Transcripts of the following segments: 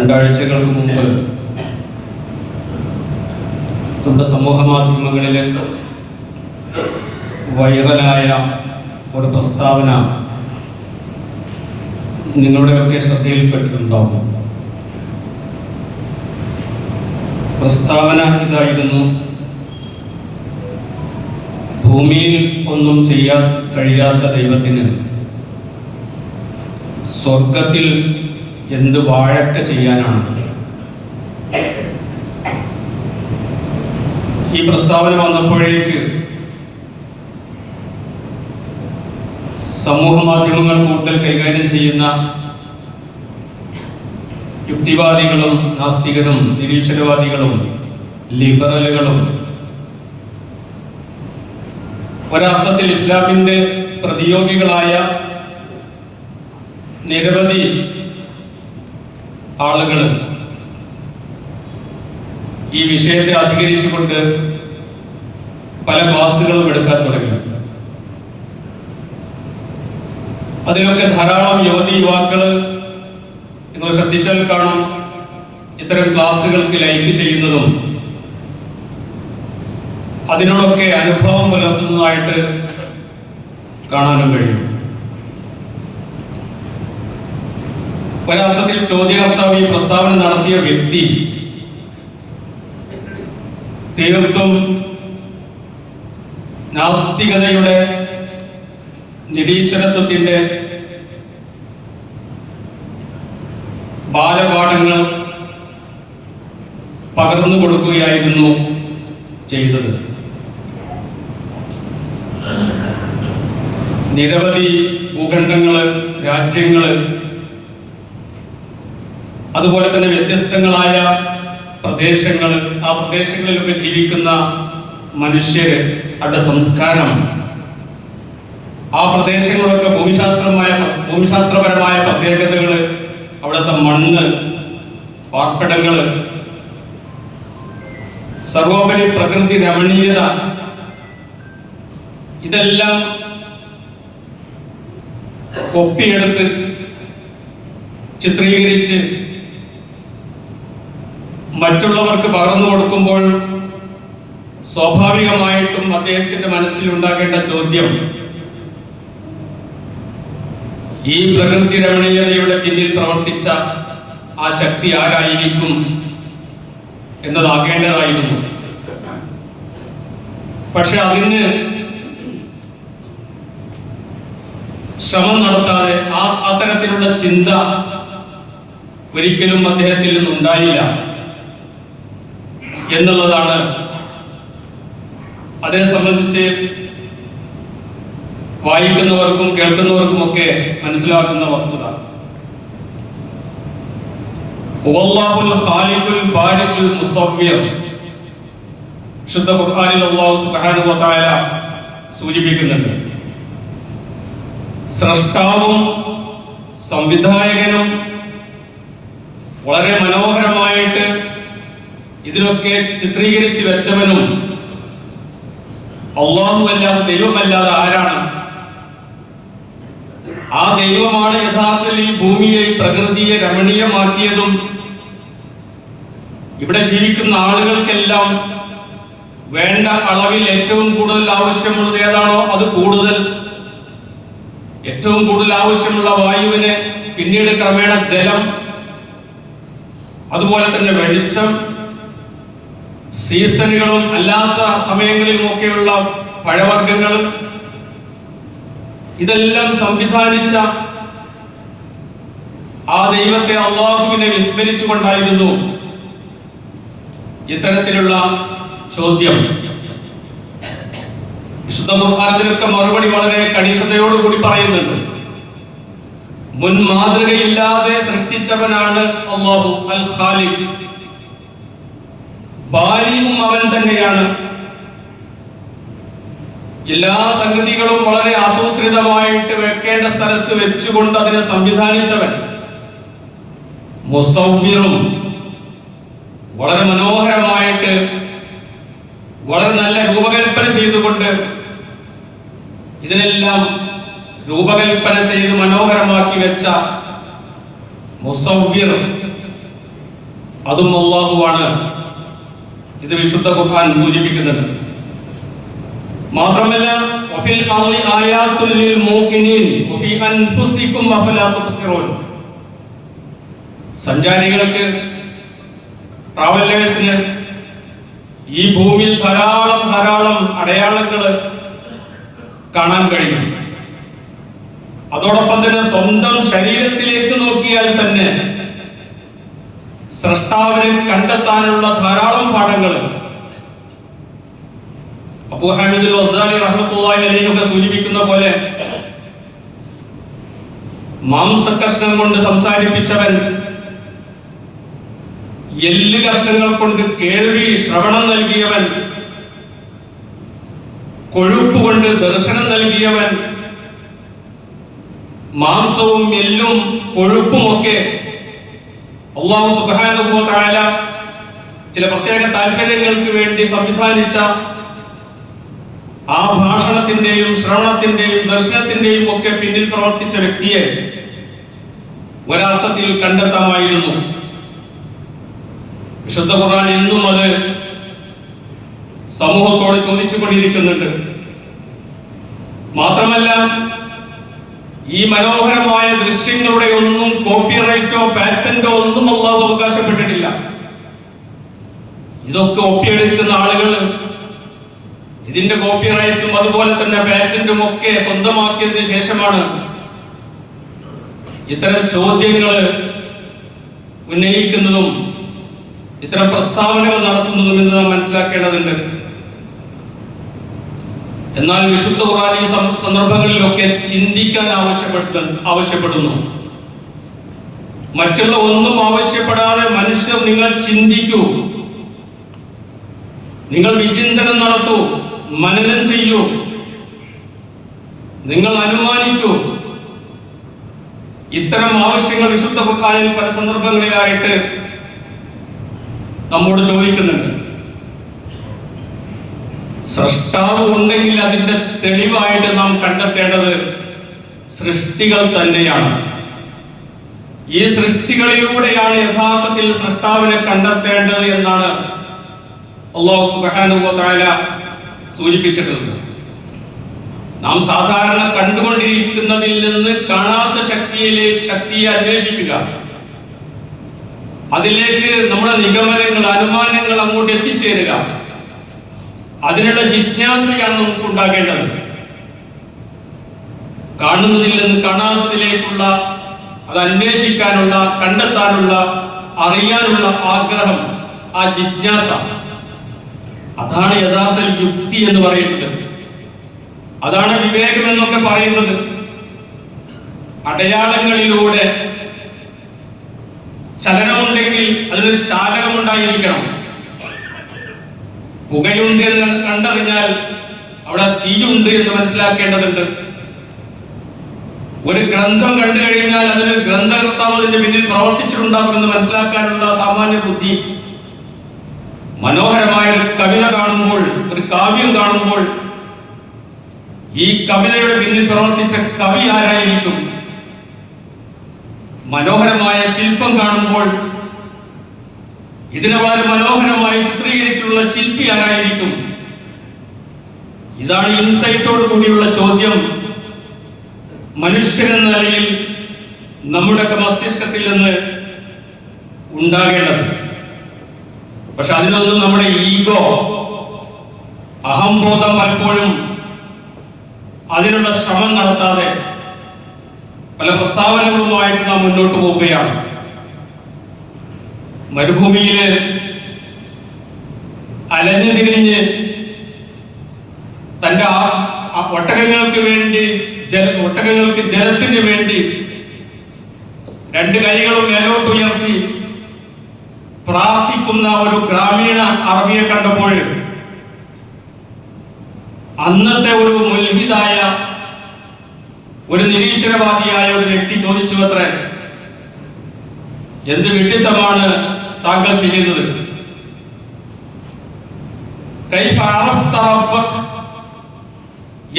രണ്ടാഴ്ചകൾക്ക് മുമ്പ് നമ്മുടെ സമൂഹ മാധ്യമങ്ങളിൽ വൈറലായ ഒരു പ്രസ്താവന നിങ്ങളുടെയൊക്കെ ശ്രദ്ധയിൽപ്പെട്ടിട്ടുണ്ടാവും. പ്രസ്താവന ഇതായിരുന്നു ഭൂമിയിൽ ഒന്നും ചെയ്യാൻ കഴിയാത്ത ദൈവത്തിന് സ്വർഗത്തിൽ എന്ത് വാഴക്ക ചെയ്യാനാണ്? ഈ പ്രസ്താവന വന്നപ്പോഴേക്ക് സമൂഹ മാധ്യമങ്ങൾ കൂടുതൽ കൈകാര്യം ചെയ്യുന്ന യുക്തിവാദികളും നാസ്തികരും നിരീശ്വരവാദികളും ലിബറലുകളും ഒരർത്ഥത്തിൽ ഇസ്ലാമിന്റെ പ്രതിയോഗികളായ നിരവധി ആളുകൾ ഈ വിഷയത്തെ അധികരിച്ചുകൊണ്ട് പല ക്ലാസ്സുകളും എടുക്കാൻ തുടങ്ങി. അതിലൊക്കെ ധാരാളം യുവതി യുവാക്കൾ നിങ്ങൾ ശ്രദ്ധിച്ചാൽ കാണും ഇത്തരം ക്ലാസ്സുകൾക്ക് ലൈക്ക് ചെയ്യുന്നതും അതിനോടൊക്കെ അനുഭവം പുലർത്തുന്നതായിട്ട് കാണാനും കഴിയും. ഒരർത്ഥത്തിൽ ചോദ്യകർത്താവ് ഈ പ്രസ്താവന നടത്തിയ വ്യക്തി തീർത്തും നാസ്തികതയുടെ നിരീശ്വരത്വത്തിന്റെ ബാലപാഠങ്ങൾ പകർന്നു കൊടുക്കുകയായിരുന്നു ചെയ്തത്. നിരവധി ഭൂഖണ്ഡങ്ങൾ രാജ്യങ്ങൾ അതുപോലെ തന്നെ വ്യത്യസ്തങ്ങളായ പ്രദേശങ്ങൾ ആ പ്രദേശങ്ങളിലൊക്കെ ജീവിക്കുന്ന മനുഷ്യര് അവരുടെ സംസ്കാരം. ആ പ്രദേശങ്ങളൊക്കെ ഭൂമിശാസ്ത്രമായ ഭൂമിശാസ്ത്രപരമായ പ്രത്യേകതകൾ അവിടുത്തെ മണ്ണ് പാർപ്പിടങ്ങൾ സർവോപരി പ്രകൃതി രമണീയത ഇതെല്ലാം ഒപ്പിയെടുത്ത് ചിത്രീകരിച്ച് മറ്റുള്ളവർക്ക് പകർന്നു കൊടുക്കുമ്പോൾ സ്വാഭാവികമായിട്ടും അദ്ദേഹത്തിന്റെ മനസ്സിൽ ഉണ്ടാകേണ്ട ചോദ്യം ഈ പ്രകൃതി രമണീയതയുടെ പിന്നിൽ പ്രവർത്തിച്ച ആ ശക്തി ആരായിരിക്കും എന്നതാകേണ്ടതായിരുന്നു. പക്ഷെ അതിന് ശ്രമം നടത്താതെ ആ അത്തരത്തിലുള്ള ചിന്ത ഒരിക്കലും അദ്ദേഹത്തിൽ നിന്നുണ്ടായില്ല. എന്നുള്ളതാണ്. അതേ സംബന്ധിച്ച് വായിക്കുന്നവർക്കും കേൾക്കുന്നവർക്കും ഒക്കെ മനസ്സിലാക്കുന്ന വസ്തുത. ശുദ്ധ ഖുർആനിൽ സുബ്ഹാനഹു വ സൂചിപ്പിക്കുന്നുണ്ട്. സൃഷ്ടാവും സംവിധായകനും വളരെ മനോഹരമായിട്ട് ഇതിലൊക്കെ ചിത്രീകരിച്ച് വെച്ചവനും അള്ളാഹു അല്ലാതെ ദൈവമല്ലാതെ ആരാണ്? ആ ദൈവമാണ് യഥാർത്ഥത്തിൽ ഈ ഭൂമിയെ പ്രകൃതിയെ രമണീയമാക്കിയതും ഇവിടെ ജീവിക്കുന്ന ആളുകൾക്കെല്ലാം വേണ്ട അളവിൽ ഏറ്റവും കൂടുതൽ ആവശ്യമുള്ളത് ഏതാണോ അത് കൂടുതൽ. ഏറ്റവും കൂടുതൽ ആവശ്യമുള്ള വായുവിന് പിന്നീട് ക്രമേണ ജലം അതുപോലെ തന്നെ വെളിച്ചം സീസണുകളും അല്ലാത്ത സമയങ്ങളിലും ഒക്കെയുള്ള പഴവർഗങ്ങൾ ഇതെല്ലാം സംവിധാനിച്ച ആ ദൈവത്തെ അള്ളാഹുവിനെ വിസ്മരിച്ചുകൊണ്ടായിരുന്നു ഇത്തരത്തിലുള്ള ചോദ്യം. വിശുദ്ധ ഖുർആാനത്തിനൊക്കെ മറുപടി വളരെ കണിശതയോടുകൂടി പറയുന്നുണ്ട്. മുൻ മാതൃകയില്ലാതെ സൃഷ്ടിച്ചവനാണ് അള്ളാഹു അൽ ഖാലിഖ്. ബാലിയും അവൻ തന്നെയാണ്. എല്ലാ സംഗതികളും വളരെ ആസൂത്രിതമായിട്ട് വെക്കേണ്ട സ്ഥലത്ത് വെച്ചുകൊണ്ട് അതിനെ സംവിധാനിച്ചവൻ മുസവ്വിറും വളരെ മനോഹരമായിട്ട് വളരെ നല്ല രൂപകൽപ്പന ചെയ്തുകൊണ്ട് ഇതിനെല്ലാം രൂപകൽപ്പന ചെയ്ത് മനോഹരമാക്കി വെച്ച മുസവ്വിർ അതും അള്ളാഹുവാണ് ഇത് വിശുദ്ധ ഖുർആൻ സൂചിപ്പിക്കുന്നുണ്ട്. മാത്രമല്ല വഫിൽ അർളി ആയാത്തുൽ ലിൽ മൂഖിനീൻ വഫി അൻഫുസികും അഫലാ തുബ്സിറൂൻ. സഞ്ചാരികൾക്ക് ട്രാവലേഴ്സിന് ഈ ഭൂമിയിൽ ധാരാളം ധാരാളം അടയാളങ്ങൾ കാണാൻ കഴിയും. അതോടൊപ്പം തന്നെ സ്വന്തം ശരീരത്തിലേക്ക് നോക്കിയാൽ തന്നെ സൃഷ്ടാവിനെ കണ്ടെത്താനുള്ള ധാരാളം പാഠങ്ങൾ അബൂ വസാലി റഹ്മത്തുള്ളാഹി അലൈഹി സൂചിപ്പിക്കുന്ന പോലെ മാംസകഷ്ണം കൊണ്ട് സംസാരിപ്പിച്ചവൻ എല്ല് കഷ്ണങ്ങൾ കൊണ്ട് കേൾവി ശ്രവണം നൽകിയവൻ കൊഴുപ്പ് കൊണ്ട് ദർശനം നൽകിയവൻ മാംസവും എല്ലും കൊഴുപ്പും ഒക്കെ അള്ളാഹു തആല ചില പ്രത്യേക താല്പര്യങ്ങൾക്ക് വേണ്ടി സംവിധാനിച്ച ആ ഭാഷണത്തിന്റെയും ശ്രവണത്തിന്റെയും ദർശനത്തിന്റെയും ഒക്കെ പിന്നിൽ പ്രവർത്തിച്ച വ്യക്തിയെ ഒരർത്ഥത്തിൽ കണ്ടെത്താമായിരുന്നു. വിശുദ്ധ ഖുർആൻ ഇന്നും അത് സമൂഹത്തോട് ചോദിച്ചു കൊണ്ടിരിക്കുന്നുണ്ട് മാത്രമല്ല ഈ മനോഹരമായ ദൃശ്യങ്ങളുടെ ഒന്നും കോപ്പിറൈറ്റോ പാറ്റന്റോ ഒന്നും അള്ളാഹു അവകാശപ്പെട്ടിട്ടില്ല. ഇതൊക്കെ ഒപ്പിയെടുക്കുന്ന ആളുകൾ ഇതിന്റെ കോപ്പിറൈറ്റും അതുപോലെ തന്നെ പാറ്റന്റും ഒക്കെ സ്വന്തമാക്കിയതിനു ശേഷമാണ് ഇത്തരം ചോദ്യങ്ങൾ ഉന്നയിക്കുന്നതും ഇത്തരം പ്രസ്താവനകൾ നടത്തുന്നതും എന്ന് നാം മനസ്സിലാക്കേണ്ടതുണ്ട്. എന്നാൽ വിശുദ്ധ ഖുർആൻ ഈ സന്ദർഭങ്ങളിലൊക്കെ ചിന്തിക്കാൻ ആവശ്യപ്പെട്ട ആവശ്യപ്പെടുന്നു. മറ്റുള്ള ഒന്നും ആവശ്യപ്പെടാതെ മനുഷ്യർ നിങ്ങൾ ചിന്തിക്കൂ. നിങ്ങൾ വിചിന്തനം നടത്തൂ. മനനം ചെയ്യൂ. നിങ്ങൾ അനുമാനിക്കൂ. ഇത്തരം ആവശ്യങ്ങൾ വിശുദ്ധ ഖുർആനിൽ പല സന്ദർഭങ്ങളിലായിട്ട് നമ്മോട് ചോദിക്കുന്നുണ്ട്. സൃഷ്ടാവ് ഉണ്ടെങ്കിൽ അതിന്റെ തെളിവായിട്ട് നാം കണ്ടെത്തേണ്ടത് സൃഷ്ടികൾ തന്നെയാണ്. ഈ സൃഷ്ടികളിലൂടെയാണ് യഥാർത്ഥത്തിൽ സൃഷ്ടാവിനെ കണ്ടെത്തേണ്ടത് എന്നാണ് അള്ളാഹു തആല സൂചിപ്പിച്ചിട്ടുള്ളത്. നാം സാധാരണ കണ്ടുകൊണ്ടിരിക്കുന്നതിൽ നിന്ന് കാണാത്ത ശക്തിയിലേക്ക് ശക്തിയെ അന്വേഷിക്കുക. അതിലേക്ക് നമ്മുടെ നിഗമനങ്ങൾ അനുമാനങ്ങൾ അങ്ങോട്ട് എത്തിച്ചേരുക. അതിനുള്ള ജിജ്ഞാസയാണ് നമുക്ക് ഉണ്ടാകേണ്ടത് കാണുന്നതിൽ നിന്ന് കാണാത്തതിലേക്കുള്ള അത് അന്വേഷിക്കാനുള്ള കണ്ടെത്താനുള്ള അറിയാനുള്ള ആഗ്രഹം ആ ജിജ്ഞാസ. അതാണ് യഥാർത്ഥ യുക്തി എന്ന് പറയുന്നത്. അതാണ് വിവേകം എന്നൊക്കെ പറയുന്നത്. അടയാളങ്ങളിലൂടെ ചലനമുണ്ടെങ്കിൽ അതിനൊരു ചാലകമുണ്ടായിരിക്കണം. പുകയുണ്ട് എന്ന് കണ്ടറിഞ്ഞാൽ അവിടെ തീയുണ്ട് എന്ന് മനസ്സിലാക്കേണ്ടതുണ്ട്. ഒരു ഗ്രന്ഥം കണ്ടു കഴിഞ്ഞാൽ അതിന് ഗ്രന്ഥകർത്താവ് അതിന്റെ പിന്നിൽ പ്രവർത്തിച്ചിട്ടുണ്ടാകുമെന്ന് മനസ്സിലാക്കാനുള്ള സാമാന്യ ബുദ്ധി. മനോഹരമായ ഒരു കവിത കാണുമ്പോൾ ഒരു കാവ്യം കാണുമ്പോൾ ഈ കവിതയുടെ പിന്നിൽ പ്രവർത്തിച്ച കവി ആരായിരിക്കും? മനോഹരമായ ശില്പം കാണുമ്പോൾ ഇതിനെ വളരെ മനോഹരമായി ചിത്രീകരിച്ചിട്ടുള്ള ശില്പി ആരായിരിക്കും? ഇതാണ് ഇൻസൈറ്റോട് കൂടിയുള്ള ചോദ്യം. മനുഷ്യരെന്ന നിലയിൽ നമ്മുടെ മസ്തിഷ്കത്തിൽ നിന്ന് ഉണ്ടാകേണ്ടത്. പക്ഷെ അതിനൊന്നും നമ്മുടെ ഈഗോ അഹംബോധം പലപ്പോഴും അതിനുള്ള ശ്രമം നടത്താതെ പല പ്രസ്താവനകളുമായിട്ട് നാം മുന്നോട്ട് പോവുകയാണ്. മരുഭൂമിയിൽ അലഞ്ഞു തിരിഞ്ഞ് തന്റെ ആ ഒട്ടകങ്ങൾക്ക് വേണ്ടി ജല ഒട്ടകങ്ങൾക്ക് ജലത്തിന് വേണ്ടി രണ്ട് കൈകളും മേലോട്ട് ഉയർത്തി പ്രാർത്ഥിക്കുന്ന ഒരു ഗ്രാമീണ അറബിയെ കണ്ടപ്പോൾ അന്നത്തെ ഒരു മുൽഹിതായ ഒരു നിരീശ്വരവാദിയായ ഒരു വ്യക്തി ചോദിച്ചു അത്രേ എന്ത് വിഡിത്തമാണ് താങ്കൾ ചെയ്യുന്നത്?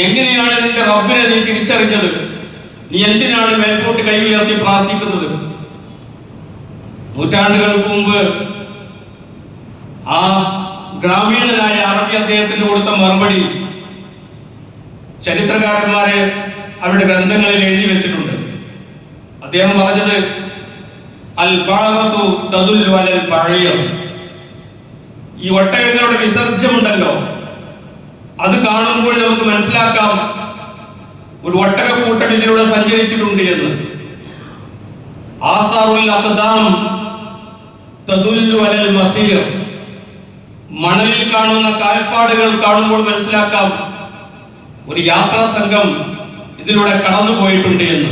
എങ്ങനെയാണ് നിന്റെ റബ്ബിനെ നീ തിരിച്ചറിഞ്ഞത്? നീ എന്തിനാണ് മേൽപോട്ട് കൈ ഉയർത്തി പ്രാർത്ഥിക്കുന്നത്? നൂറ്റാണ്ടുകൾക്ക് മുമ്പ് ആ ഗ്രാമീണനായ അറബി അദ്ദേഹത്തിന് കൊടുത്ത മറുപടി ചരിത്രകാരന്മാരെ അവരുടെ ഗ്രന്ഥങ്ങളിൽ എഴുതി വെച്ചിട്ടുണ്ട്. അദ്ദേഹം പറഞ്ഞത് ഈ ഒട്ടകങ്ങളുടെ വിസർജ്യമുണ്ടല്ലോ. അത് കാണുമ്പോൾ നമുക്ക് മനസ്സിലാക്കാം ഒരു ഒട്ടക കൂട്ടം ഇതിലൂടെ സഞ്ചരിച്ചിട്ടുണ്ട് എന്ന് മണലിൽ കാണുന്ന കാൽപ്പാടുകൾ കാണുമ്പോൾ മനസ്സിലാക്കാം ഒരു യാത്രാ സംഘം ഇതിലൂടെ കടന്നു പോയിട്ടുണ്ട് എന്ന്.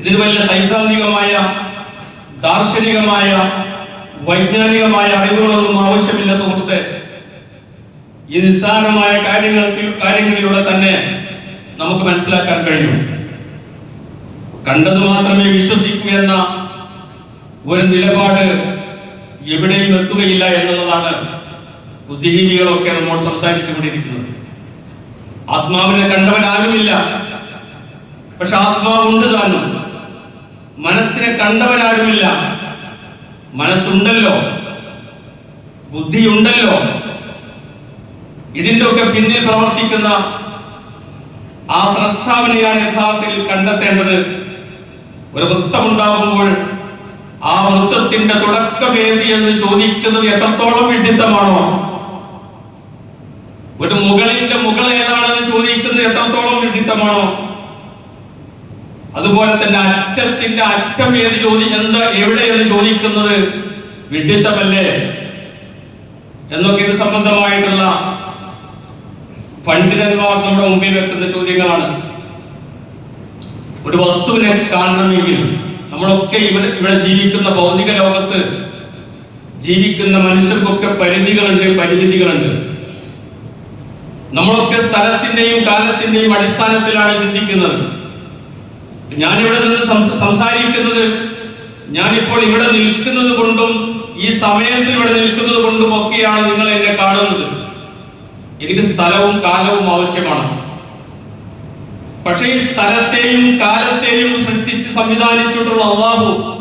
ഇതിന് വലിയ സൈദ്ധാന്തികമായ ദാർശനികമായ വൈജ്ഞാനികമായ അറിവുകളൊന്നും ആവശ്യമില്ല സുഹൃത്തെ. ഈ നിസ്സാരമായ കാര്യങ്ങൾക്ക് കാര്യങ്ങളിലൂടെ തന്നെ നമുക്ക് മനസ്സിലാക്കാൻ കഴിയും. കണ്ടത് മാത്രമേ വിശ്വസിക്കൂ എന്ന ഒരു നിലപാട് എവിടെയും എത്തുകയില്ല എന്നുള്ളതാണ് ബുദ്ധിജീവികളൊക്കെ നമ്മോട് സംസാരിച്ചു കൊണ്ടിരിക്കുന്നത്. ആത്മാവിനെ കണ്ടവനാകുന്നില്ല പക്ഷെ ആത്മാവ് ഉണ്ട് താനും. മനസ്സിനെ കണ്ടവരാരുമില്ല. മനസ്സുണ്ടല്ലോ. ബുദ്ധിയുണ്ടല്ലോ. ഇതിന്റെ ഒക്കെ പിന്നിൽ പ്രവർത്തിക്കുന്ന ആ സ്രഷ്ടാവിനെയാണ് യഥാർത്ഥത്തിൽ കണ്ടെത്തേണ്ടത് ഒരു വൃത്തമുണ്ടാകുമ്പോൾ ആ വൃത്തത്തിന്റെ തുടക്കമേതി എന്ന് ചോദിക്കുന്നത് എത്രത്തോളം വിഡിത്തമാണോ? ഒരു മുകളിന്റെ മുകൾ ഏതാണെന്ന് ചോദിക്കുന്നത് എത്രത്തോളം വിഡിത്തമാണോ? അതുപോലെ തന്നെ അറ്റത്തിന്റെ അറ്റം ഏത് ചോദി എന്ത് എവിടെയെന്ന് ചോദിക്കുന്നത് വിഡിത്തമല്ലേ എന്നൊക്കെ ഇത് സംബന്ധമായിട്ടുള്ള പണ്ഡിതന്മാർ നമ്മുടെ മുമ്പിൽ വെക്കുന്ന ചോദ്യങ്ങളാണ്. ഒരു വസ്തുവിനെ കാണണമെങ്കിൽ നമ്മളൊക്കെ ഇവിടെ ഇവിടെ ജീവിക്കുന്ന ഭൗതിക ലോകത്ത് ജീവിക്കുന്ന മനുഷ്യർക്കൊക്കെ പരിധികളുണ്ട് പരിമിതികളുണ്ട്. നമ്മളൊക്കെ സ്ഥലത്തിന്റെയും കാലത്തിന്റെയും അടിസ്ഥാനത്തിലാണ് ചിന്തിക്കുന്നത്. ഞാനിവിടെ നിന്ന് സംസ- സംസാരിക്കുന്നത് ഞാനിപ്പോൾ ഇവിടെ നിൽക്കുന്നത് കൊണ്ടും ഈ സമയത്ത് ഇവിടെ നിൽക്കുന്നത് കൊണ്ടും ഒക്കെയാണ് നിങ്ങൾ എന്നെ കാണുന്നത്. എനിക്ക് സ്ഥലവും കാലവും ആവശ്യമാണ്. പക്ഷേ ഈ സ്ഥലത്തെയും കാലത്തെയും സൃഷ്ടിച്ച് സംവിധാനിച്ചിട്ടുള്ള അള്ളാഹു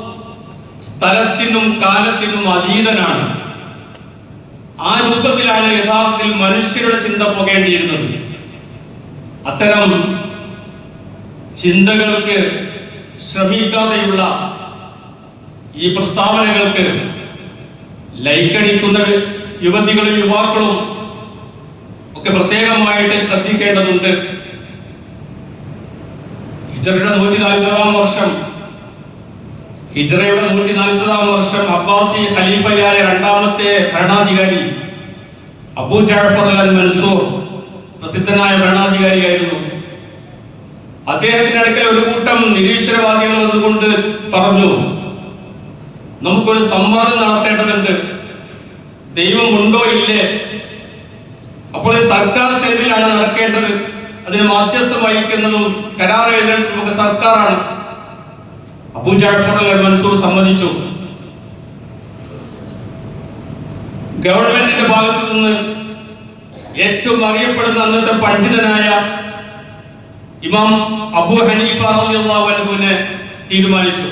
സ്ഥലത്തിനും കാലത്തിനും അതീതനാണ്. ആ രൂപത്തിലാണ് യഥാർത്ഥത്തിൽ മനുഷ്യരുടെ ചിന്ത പോകേണ്ടിയിരുന്നത്. അത്തരം ചിന്തകൾക്ക് ശ്രമിക്കാതെയുള്ള ഈ പ്രസ്താവനകൾക്ക് ലൈക്കടിക്കുന്ന യുവതികളും യുവാക്കളും ഒക്കെ പ്രത്യേകമായിട്ട് ശ്രദ്ധിക്കേണ്ടതുണ്ട്. ഹിജറയുടെ നൂറ്റി നാൽപ്പതാം വർഷം ഹിജറയുടെ നൂറ്റി നാൽപ്പതാം വർഷം അബ്ബാസി ഖലീഫയായ രണ്ടാമത്തെ ഭരണാധികാരി അബൂ ജാഫർ അൽ മൻസൂർ പ്രസിദ്ധനായ ഭരണാധികാരിയായിരുന്നു. അദ്ദേഹത്തിന്റെ അടുക്കൽ ഒരു കൂട്ടം നിരീശ്വരവാദികൾ വന്നുകൊണ്ട് പറഞ്ഞു നമുക്കൊരു സംവാദം നടത്തേണ്ടതുണ്ട്. ദൈവം ഉണ്ടോ ഇല്ലേ? അപ്പോൾ സർക്കാർ ചെലവിലാണ് നടക്കേണ്ടത് അതിന് മാധ്യസ്ഥം വഹിക്കുന്നതും കരാർ എഴുതേണ്ടതും ഒക്കെ സർക്കാരാണ്. അബൂ ജാഫർ മൻസൂർ സമ്മതിച്ചു. ഗവൺമെന്റിന്റെ ഭാഗത്തു നിന്ന് ഏറ്റവും അറിയപ്പെടുന്ന അന്നത്തെ പണ്ഡിതനായ ഇമാം അബു ഹനീഫ അൻഹു തീരുമാനിച്ചു.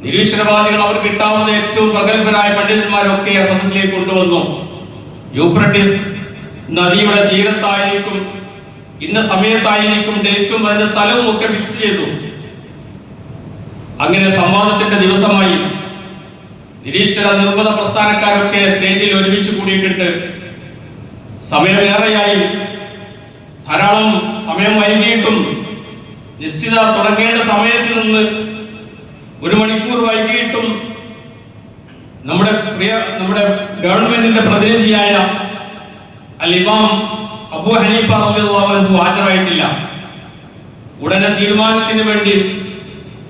നിരീശ്വരവാദികൾ അവർ കിട്ടാവുന്ന ഏറ്റവും പ്രഗത്ഭരായ പണ്ഡിതന്മാരൊക്കെ ആ സദസ്സിലേക്ക് കൊണ്ടുവന്നു. യൂഫ്രട്ടീസ് നദിയുടെ തീരത്തായിരിക്കും ഇന്ന സമയത്തായിരിക്കും ഡേറ്റും അതിന്റെ സ്ഥലവും ഒക്കെ ഫിക്സ് ചെയ്തു. അങ്ങനെ സംവാദത്തിന്റെ ദിവസമായി നിരീശ്വര നിർമ്മത പ്രസ്ഥാനക്കാരൊക്കെ സ്റ്റേജിൽ ഒരുമിച്ച് കൂടിയിട്ടുണ്ട്. സമയമേറെയായി ധാരാളം സമയം വൈകിയിട്ടും നിശ്ചിത തുടങ്ങേണ്ട സമയത്ത് നിന്ന് ഒരു മണിക്കൂർ വൈകിയിട്ടും നമ്മുടെ പ്രിയ നമ്മുടെ ഗവൺമെന്റിന്റെ പ്രതിനിധിയായ അൽ ഇമാം അബൂ ഹനീഫ അൻഹു ഹാജരായിട്ടില്ല. ഉടനെ തീരുമാനത്തിന് വേണ്ടി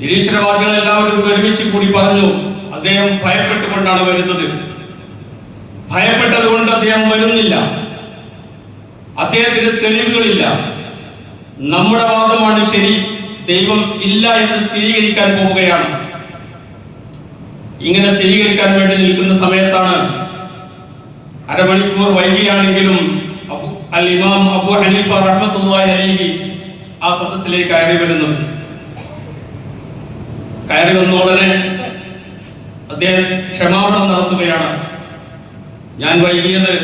നിരീശ്വരവാദികൾ എല്ലാവരും ഒരുമിച്ച് കൂടി പറഞ്ഞു അദ്ദേഹം ഭയപ്പെട്ടുകൊണ്ടാണ് വരുന്നത്. ഭയപ്പെട്ടത് കൊണ്ട് അദ്ദേഹം വരുന്നില്ല. അദ്ദേഹത്തിന് തെളിവുകളില്ല. നമ്മുടെ വാദമാണ് ശരി. ദൈവം ഇല്ല എന്ന് സ്ഥിരീകരിക്കാൻ പോവുകയാണ്. ഇങ്ങനെ സ്ഥിരീകരിക്കാൻ വേണ്ടി നിൽക്കുന്ന സമയത്താണ് അരമണിക്കൂർ വൈകിയാണെങ്കിലും അൽ ഇമാം അബു ഹനീഫ റഹ്മത്തുള്ളാഹി അലൈഹി ആ സദസ്സിലേക്ക് കയറി വരുന്നത്. കയറി വന്ന ഉടനെ അദ്ദേഹം ക്ഷമാപണം നടത്തുകയാണ്. ഞാൻ വൈകിയത്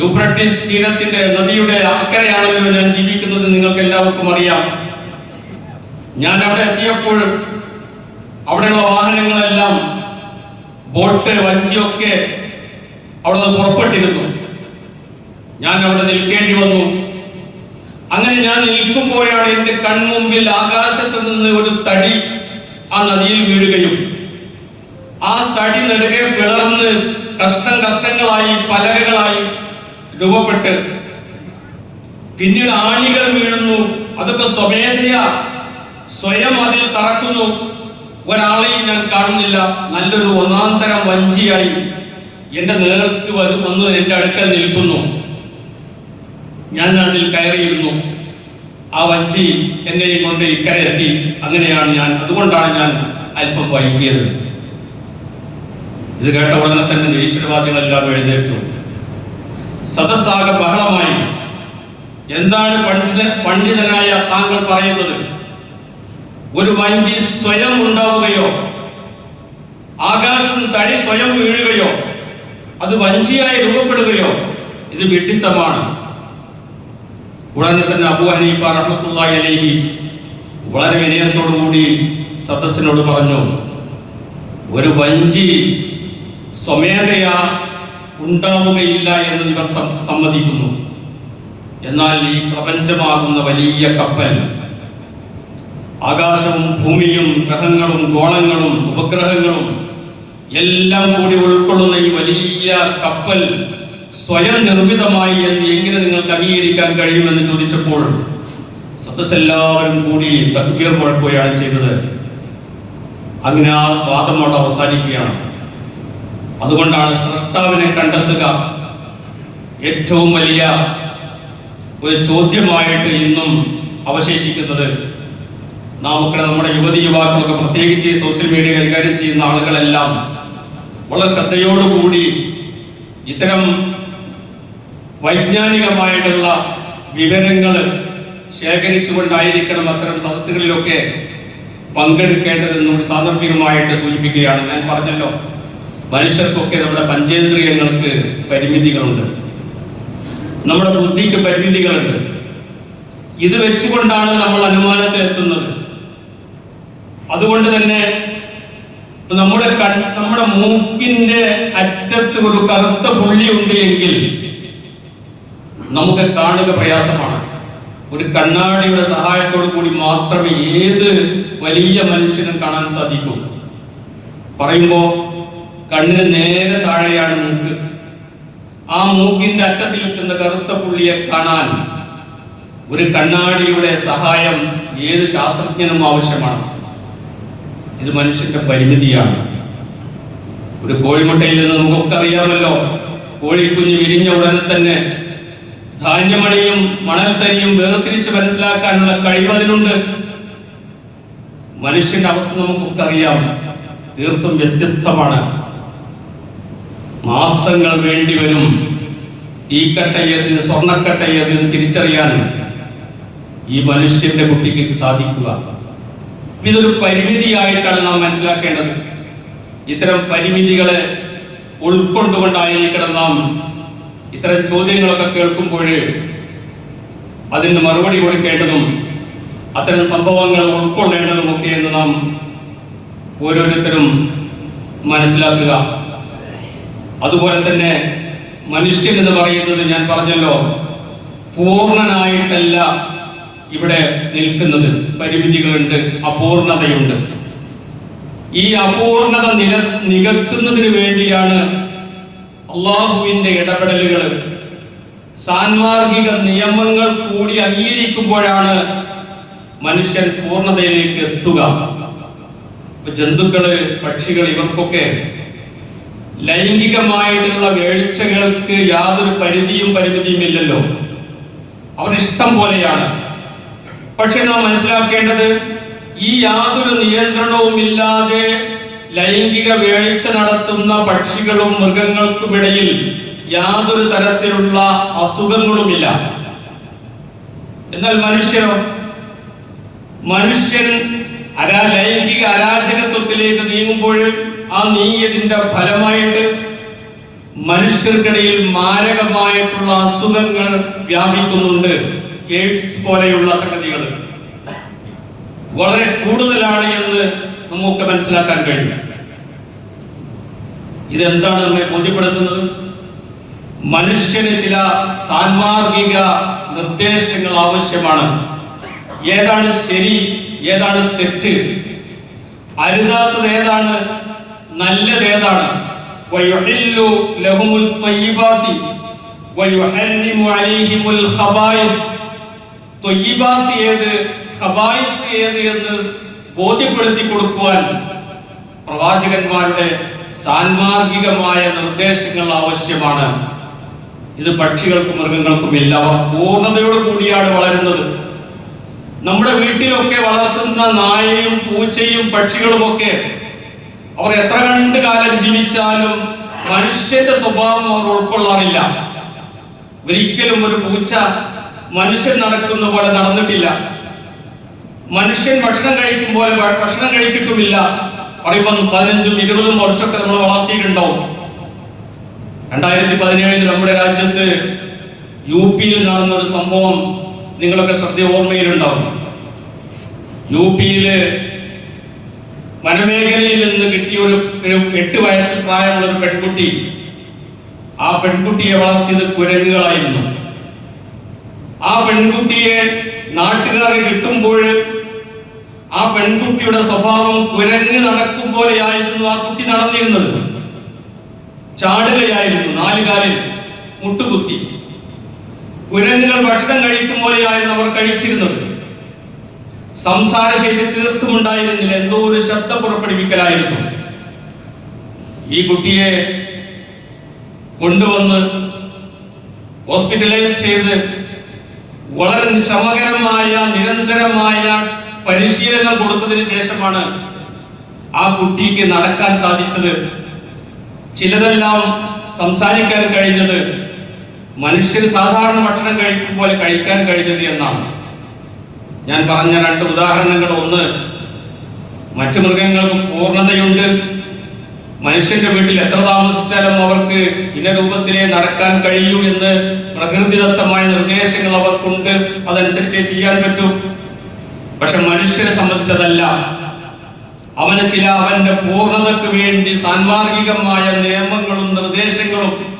യൂഫ്രട്ടീസ് തീരത്തിന്റെ നദിയുടെ അക്കരയാണല്ലോ ഞാൻ ജീവിക്കുന്നത് നിങ്ങൾക്ക് എല്ലാവർക്കും അറിയാം. ഞാൻ അവിടെ എത്തിയപ്പോൾ അവിടെയുള്ള വാഹനങ്ങളെല്ലാം ബോട്ട് വഞ്ചിയൊക്കെ അവിടെ നിന്ന് പുറപ്പെട്ടിരുന്നു. ഞാൻ അവിടെ നിൽക്കേണ്ടി വന്നു. അങ്ങനെ ഞാൻ നിൽക്കുമ്പോഴാണ് എന്റെ കൺമുമ്പിൽ ആകാശത്ത് നിന്ന് ഒരു തടി ആ നദിയിൽ വീഴുകയും ആ തടി നെടുകെ പിളർന്ന് കഷ്ടം കഷ്ടങ്ങളായി പലകകളായി രൂപപ്പെട്ട് പിന്നീട് ആണികൾ വീഴുന്നു. അതൊക്കെ സ്വമേധയ. സ്വയം അതിൽ തറക്കുന്നു ഒരാളെയും ഞാൻ കാണുന്നില്ല. നല്ലൊരു ഒന്നാന്തരം വഞ്ചിയായി. എന്റെ നേർക്ക് വന്ന് എന്റെ അടുക്കൽ നിൽക്കുന്നു. ഞാൻ അതിൽ കയറിയിരുന്നു. ആ വഞ്ചി എന്നെയും കൊണ്ട് ഇക്കരെ എത്തി അങ്ങനെയാണ് ഞാൻ അതുകൊണ്ടാണ് ഞാൻ അല്പം വൈകിയത്. ഇത് കേട്ട ഉടനെ തന്നെ നിരീശ്വരവാദികളെല്ലാം എഴുന്നേറ്റു. സദസ്സാകെ ബഹളമായി. എന്താണ് പണ്ഡിത പണ്ഡിതനായ താങ്കൾ പറയുന്നത്? ഒരു വഞ്ചി സ്വയം ഉണ്ടാവുകയോ ആകാശം തടി സ്വയം വീഴുകയോ അത് വഞ്ചിയായി രൂപപ്പെടുകയോ ഇത് വിഡിത്തമാണ്. ഉടനെ തന്നെ അബു ഹനീഫ റഹ്മത്തുള്ളാഹി അലൈഹി വളരെ വിനയത്തോടു കൂടി സദസ്സിനോട് പറഞ്ഞു ഒരു വഞ്ചി സ്വമേധയാ ഉണ്ടാവുകയില്ല എന്ന് ഇവർ സമ്മതിക്കുന്നു. എന്നാൽ ഈ പ്രപഞ്ചമാകുന്ന വലിയ കപ്പൽ ആകാശവും ഭൂമിയും ഗ്രഹങ്ങളും ഗോളങ്ങളും ഉപഗ്രഹങ്ങളും എല്ലാം കൂടി ഉൾക്കൊള്ളുന്ന ഈ വലിയ കപ്പൽ സ്വയം നിർമ്മിതമായി എന്ന് എങ്ങനെ നിങ്ങൾക്ക് അംഗീകരിക്കാൻ കഴിയുമെന്ന് ചോദിച്ചപ്പോൾ സദസ്സെല്ലാവരും കൂടി തക്ബീർ മുഴക്കുകയാണ് ചെയ്തത്. അങ്ങനെ ആ വാദം അവിടെ അവസാനിക്കുകയാണ്. അതുകൊണ്ടാണ് സൃഷ്ടാവിനെ കണ്ടെത്തുക ഏറ്റവും വലിയ ഒരു ചോദ്യമായിട്ട് ഇന്നും അവശേഷിക്കുന്നത്. നാമൊക്കെ നമ്മുടെ യുവതി യുവാക്കളൊക്കെ പ്രത്യേകിച്ച് സോഷ്യൽ മീഡിയ കൈകാര്യം ചെയ്യുന്ന ആളുകളെല്ലാം വളരെ ശ്രദ്ധയോടുകൂടി ഇത്തരം വൈജ്ഞാനികമായിട്ടുള്ള വിവരങ്ങൾ ശേഖരിച്ചുകൊണ്ടായിരിക്കണം അത്തരം സദസ്സുകളിലൊക്കെ പങ്കെടുക്കേണ്ടതെന്നും സാന്ദർഭികമായിട്ട് സൂചിപ്പിക്കുകയാണ്. ഞാൻ പറഞ്ഞല്ലോ മനുഷ്യർക്കൊക്കെ നമ്മുടെ പഞ്ചേന്ദ്രിയങ്ങൾക്ക് പരിമിതികളുണ്ട്. നമ്മുടെ ബുദ്ധിക്ക് പരിമിതികളുണ്ട്. ഇത് വെച്ചുകൊണ്ടാണ് നമ്മൾ അനുമാനത്തിലെത്തുന്നത്. അതുകൊണ്ട് തന്നെ നമ്മുടെ നമ്മുടെ മൂക്കിന്റെ അറ്റത്ത് ഒരു കറുത്ത പുള്ളി ഉണ്ട് എങ്കിൽ നമുക്ക് കാണുക പ്രയാസമാണ്. ഒരു കണ്ണാടിയുടെ സഹായത്തോടു കൂടി മാത്രമേ ഏത് വലിയ മനുഷ്യനും കാണാൻ സാധിക്കൂ. പറയുമ്പോ കണ്ണിന് നേരെ താഴെയാണ് മൂക്ക്. ആ മൂക്കിന്റെ അറ്റത്തിൽ നിൽക്കുന്ന കറുത്ത പുള്ളിയെ കാണാൻ ഒരു കണ്ണാടിയുടെ സഹായം ഏത് ശാസ്ത്രജ്ഞനും ആവശ്യമാണ്. ഇത് മനുഷ്യന്റെ പരിമിതിയാണ്. ഒരു കോഴിമുട്ടയിൽ നിന്ന് നമുക്കൊക്കെ അറിയാമല്ലോ. കോഴിക്കുഞ്ഞ് വിരിഞ്ഞ ഉടനെ തന്നെ ധാന്യമണിയും മണൽത്തരിയും വേർതിരിച്ച് മനസ്സിലാക്കാനുള്ള കഴിവ് അതിനുണ്ട്. മനുഷ്യന്റെ അവസ്ഥ നമുക്കൊക്കെ അറിയാം. തീർത്തും വ്യത്യസ്തമാണ്. മാസങ്ങൾ വേണ്ടി വരും. തീക്കട്ട ഏത് സ്വർണക്കട്ട ഏത് തിരിച്ചറിയാൻ ഈ മനുഷ്യന്റെ കുട്ടിക്ക് സാധിക്കുക. ഇതൊരു പരിമിതിയായിട്ടാണ് നാം മനസ്സിലാക്കേണ്ടത്. ഇത്തരം പരിമിതികളെ ഉൾക്കൊണ്ടുകൊണ്ടായിരിക്കണം നാം ഇത്തരം ചോദ്യങ്ങളൊക്കെ കേൾക്കുമ്പോൾ അതിന് മറുപടി കൊടുക്കേണ്ടതും അത്തരം സംഭവങ്ങൾ ഉൾക്കൊള്ളേണ്ടതുമൊക്കെ എന്ന് നാം ഓരോരുത്തരും മനസ്സിലാക്കുക. അതുപോലെ തന്നെ മനുഷ്യൻ എന്ന് പറയുന്നത് ഞാൻ പറഞ്ഞല്ലോ പൂർണനായിട്ടല്ല ഇവിടെ നിൽക്കുന്നത്. പരിമിതികളുണ്ട് അപൂർണതയുണ്ട്. ഈ അപൂർണത നില നികത്തുന്നതിന് വേണ്ടിയാണ് അള്ളാഹുവിന്റെ ഇടപെടലുകൾ. സാൻമാർഗിക നിയമങ്ങൾ കൂടി അംഗീകരിക്കുമ്പോഴാണ് മനുഷ്യൻ പൂർണതയിലേക്ക് എത്തുക. ജന്തുക്കൾ പക്ഷികൾ ഇവർക്കൊക്കെ ലൈംഗികമായിട്ടുള്ള വേഴ്ചകൾക്ക് യാതൊരു പരിധിയും പരിമിതിയും ഇല്ലല്ലോ. അവർ ഇഷ്ടം പോലെയാണ്. പക്ഷെ നാം മനസ്സിലാക്കേണ്ടത് ഈ യാതൊരു നിയന്ത്രണവും ഇല്ലാതെ ലൈംഗിക വേഴ്ച നടത്തുന്ന പക്ഷികളും മൃഗങ്ങൾക്കുമിടയിൽ യാതൊരു തരത്തിലുള്ള അസുഖങ്ങളുമില്ല. എന്നാൽ മനുഷ്യരോ മനുഷ്യൻ അരാ ലൈംഗിക അരാജകത്വത്തിലേക്ക് നീങ്ങുമ്പോൾ ആ നീയതിന്റെ ഫലമായിട്ട് മനുഷ്യർക്കിടയിൽ മാരകമായിട്ടുള്ള അസുഖങ്ങൾ വ്യാപിക്കുന്നുണ്ട് എയ്ഡ്സ് പോലെയുള്ള സംഗതികൾ. വളരെ കൂടുതലാണ് എന്ന് നമുക്ക് മനസ്സിലാക്കാൻ കഴിയും. ഇതെന്താണ് നമ്മെ ബോധ്യപ്പെടുത്തുന്നത്? മനുഷ്യന് ചില സാൻമാർഗിക നിർദ്ദേശങ്ങൾ ആവശ്യമാണ്. ഏതാണ് ശരി ഏതാണ് തെറ്റ്? അരുതാത്തത് ഏതാണ്? നല്ലത് ഏതാണ്? എന്ന് ബോധ്യപ്പെടുത്തി കൊടുക്കുവാൻ പ്രവാചകന്മാരുടെ സാൻമാർഗികമായ നിർദ്ദേശങ്ങൾ ആവശ്യമാണ്. ഇത് പക്ഷികൾക്കും മൃഗങ്ങൾക്കും ഇല്ല അവർ പൂർണതയോട് കൂടിയാണ് വളരുന്നത്. നമ്മുടെ വീട്ടിലൊക്കെ വളർത്തുന്ന നായയും പൂച്ചയും പക്ഷികളുമൊക്കെ അവർ എത്ര കണ്ട് കാലം ജീവിച്ചാലും മനുഷ്യന്റെ സ്വഭാവം അവർ ഉൾക്കൊള്ളാറില്ല. ഒരിക്കലും ഒരു പൂച്ച മനുഷ്യൻ നടക്കുന്ന പോലെ നടന്നിട്ടില്ല. മനുഷ്യൻ ഭക്ഷണം കഴിക്കും പോലെ ഭക്ഷണം കഴിച്ചിട്ടുമില്ല. പറയുമ്പോൾ പതിനഞ്ചും ഇരുപതും വർഷമൊക്കെ നമ്മൾ വളർത്തിയിട്ടുണ്ടാവും. രണ്ടായിരത്തി പതിനേഴിൽ നമ്മുടെ രാജ്യത്ത് യു പിയിൽ നടന്ന ഒരു സംഭവം നിങ്ങളൊക്കെ ശ്രദ്ധ ഓർമ്മയിലുണ്ടാവും യു പിയിൽ വനമേഖലയിൽ നിന്ന് കിട്ടിയ ഒരു എട്ട് വയസ്സ് പ്രായമുള്ള ഒരു പെൺകുട്ടി ആ പെൺകുട്ടിയെ വളർത്തിയത് കുരങ്ങുകളായിരുന്നു. ആ പെൺകുട്ടിയെ നാട്ടുകാരെ കിട്ടുമ്പോൾ ആ പെൺകുട്ടിയുടെ സ്വഭാവം കുരങ്ങ് നടക്കും പോലെയായിരുന്നു ആ കുട്ടി നടന്നിരുന്നത്. ചാടുകയായിരുന്നു നാലുകാലിൽ മുട്ടുകുത്തി. കുരങ്ങുകൾ ഭക്ഷണം കഴിക്കും പോലെയായിരുന്നു അവർ കഴിച്ചിരുന്നത്. സംസാരശേഷി തീർത്തും ഉണ്ടായിരുന്നില്ല എന്തോ ഒരു ശബ്ദം പുറപ്പെടുവിക്കലായിരുന്നു. ഈ കുട്ടിയെ കൊണ്ടുവന്ന് ഹോസ്പിറ്റലൈസ് ചെയ്ത് വളരെ ശ്രമകരമായ നിരന്തരമായ പരിശീലനം കൊടുത്തതിന് ശേഷമാണ് ആ കുട്ടിക്ക് നടക്കാൻ സാധിച്ചത്. ചിലതെല്ലാം സംസാരിക്കാൻ കഴിഞ്ഞത് മനുഷ്യർ സാധാരണ ഭക്ഷണം കഴിക്കും പോലെ കഴിക്കാൻ കഴിഞ്ഞത് എന്നാണ്. ഞാൻ പറഞ്ഞ രണ്ട് ഉദാഹരണങ്ങൾ. ഒന്ന് മറ്റു മൃഗങ്ങൾക്ക് പൂർണതയുണ്ട്. മനുഷ്യന്റെ വീട്ടിൽ എത്ര താമസിച്ചാലും അവർക്ക് ഇന്ന രൂപത്തിലേ നടക്കാൻ കഴിയൂ എന്ന് പ്രകൃതിദത്തമായ നിർദ്ദേശങ്ങൾ അവർക്കുണ്ട്. അതനുസരിച്ച് ചെയ്യാൻ പറ്റൂ. പക്ഷെ മനുഷ്യനെ സംബന്ധിച്ചതല്ല. അവന് ചില അവന്റെ പൂർണതയ്ക്ക് വേണ്ടി സാൻമാർഗികമായ നിയമങ്ങളും നിർദ്ദേശങ്ങളും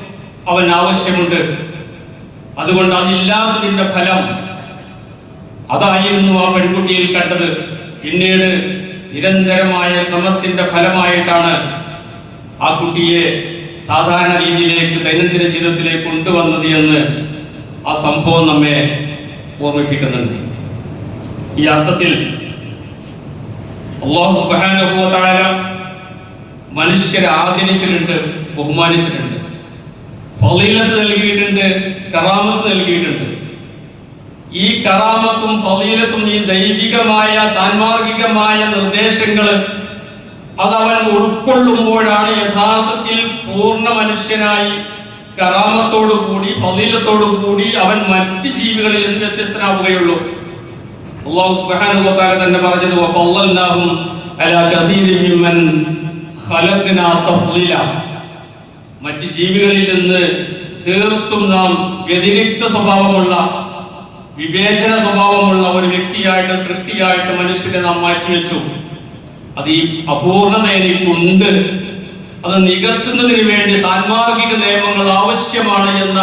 അവൻ ആവശ്യമുണ്ട്. അതുകൊണ്ട് അതില്ലാത്തതിന്റെ ഫലം അതായിരുന്നു ആ പെൺകുട്ടിയിൽ കണ്ടത്. പിന്നീട് നിരന്തരമായ ശ്രമത്തിന്റെ ഫലമായിട്ടാണ് ആ കുട്ടിയെ സാധാരണ രീതിയിലേക്ക് ദൈനംദിന ജീവിതത്തിലേക്ക് കൊണ്ടുവന്നത് എന്ന് ആ സംഭവം നമ്മെ ഓർമ്മിപ്പിക്കുന്നുണ്ട്. ഈ അർത്ഥത്തിൽ അള്ളാഹു തആല മനുഷ്യരെ ആദരിച്ചിട്ടുണ്ട് ബഹുമാനിച്ചിട്ടുണ്ട്. ഫളീലത്ത് നൽകിയിട്ടുണ്ട് കറാമത്ത് നൽകിയിട്ടുണ്ട്. ഈ കറാമത്തും ഫലീലത്തും ഈ ദൈവികമായ സാൻമാർഗികമായ നിർദ്ദേശങ്ങൾ അതവൻ ഉൾക്കൊള്ളുമ്പോഴാണ് യഥാർത്ഥത്തിൽ പൂർണ മനുഷ്യനായി കറാമത്തോടു കൂടി ഫലീലത്തോടു കൂടി അവൻ മറ്റ് ജീവികളിൽ നിന്ന് വ്യത്യസ്തനാവുകയുള്ളൂ. അള്ളാഹു സുബ്ഹാനഹു തആല തന്നെ പറഞ്ഞത് അലാ മിമ്മൻ ഖലഖനാ മറ്റ് ജീവികളിൽ നിന്ന് തീർത്തും നാം വ്യതിരിക്ത സ്വഭാവമുള്ള വിവേചന സ്വഭാവമുള്ള ഒരു വ്യക്തിയായിട്ട് സൃഷ്ടിയായിട്ട് മനുഷ്യനെ നാം മാറ്റിവെച്ചു. അത് ഈ അപൂർണത എനിക്കുണ്ട് അത് നികത്തുന്നതിന് വേണ്ടി സാൻമാർഗിക നിയമങ്ങൾ ആവശ്യമാണ് എന്ന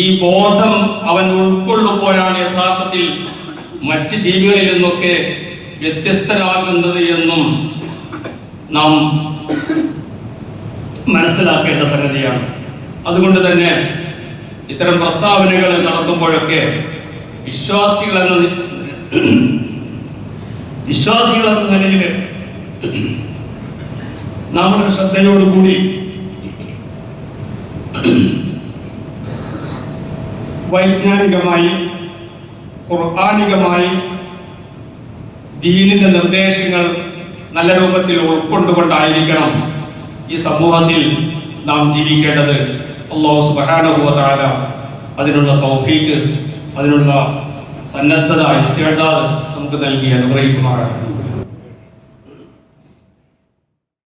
ഈ ബോധം അവൻ ഉൾക്കൊള്ളുമ്പോഴാണ് യഥാർത്ഥത്തിൽ മറ്റ് ജീവികളിൽ നിന്നൊക്കെ വ്യത്യസ്തരാകുന്നത് എന്നും നാം മനസ്സിലാക്കേണ്ട സംഗതിയാണ്. അതുകൊണ്ട് തന്നെ ഇത്തരം പ്രസ്താവനകൾ നടത്തുമ്പോഴൊക്കെ വിശ്വാസികൾ എന്ന വിശ്വാസികൾ എന്ന നിലയിൽ നമ്മുടെ ശ്രദ്ധയോടുകൂടി വൈജ്ഞാനികമായി ഖുർആാനികമായി ദീനിന്റെ നിർദ്ദേശങ്ങൾ നല്ല രൂപത്തിൽ ഉൾക്കൊണ്ടുകൊണ്ടായിരിക്കണം ഈ സമൂഹത്തിൽ നാം ജീവിക്കേണ്ടത്. അള്ളാഹു വ അതിനുള്ള തൗഫീക്ക് അതിനുള്ള സന്നദ്ധത ഇസ്തിഅദാദ് നമുക്ക് നൽകി അനുഗ്രഹിക്കുമാറാണ്.